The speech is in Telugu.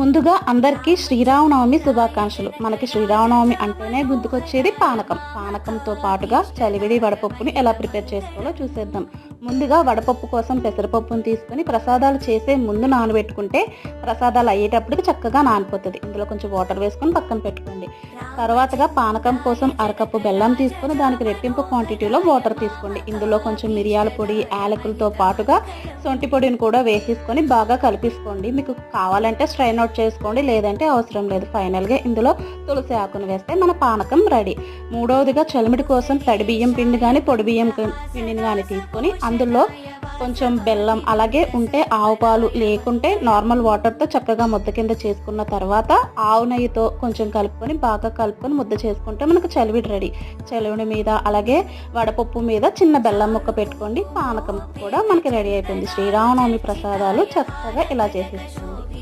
ముందుగా అందరికీ శ్రీరామనవమి శుభాకాంక్షలు. మనకి శ్రీరామనవమి అంటేనే గుర్తుకొచ్చేది పానకం. పానకంతో పాటుగా చలివిడి వడపప్పుని ఎలా ప్రిపేర్ చేసుకోవాలో చూసేద్దాం. ముందుగా వడపప్పు కోసం పెసరపప్పును తీసుకొని ప్రసాదాలు చేసే ముందు నానబెట్టుకుంటే ప్రసాదాలు అయ్యేటప్పటికి చక్కగా నానిపోతుంది. ఇందులో కొంచెం వాటర్ వేసుకొని పక్కన పెట్టుకోండి. తర్వాతగా పానకం కోసం అరకప్పు బెల్లం తీసుకొని దానికి రెట్టింపు క్వాంటిటీలో వాటర్ తీసుకోండి. ఇందులో కొంచెం మిరియాల పొడి యాలకులతో పాటుగా సొంటి పొడిని కూడా వేసేసుకొని బాగా కలిపేసుకోండి. మీకు కావాలంటే స్ట్రైన్ అవుట్ చేసుకోండి. లేదంటే అవసరం లేదు. ఫైనల్గా ఇందులో తులసి ఆకును వేస్తే మన పానకం రెడీ. మూడవదిగా చలిమిడి కోసం తడి బియ్యం పిండి కానీ పొడి బియ్యం పిండిని కానీ తీసుకొని అందులో కొంచెం బెల్లం అలాగే ఉంటే ఆవు పాలు లేకుంటే నార్మల్ వాటర్తో చక్కగా ముద్ద కింద చేసుకున్న తర్వాత ఆవు నెయ్యితో కొంచెం కలుపుకొని బాగా కలుపుకొని ముద్ద చేసుకుంటే మనకు చలివిడి రెడీ. చలివిడి మీద అలాగే వడపప్పు మీద చిన్న బెల్లం ముక్క పెట్టుకోండి. పానకం కూడా మనకి రెడీ అయిపోయింది. శ్రీరామనవమి ప్రసాదాలు చక్కగా ఇలా చేసేసుకోండి.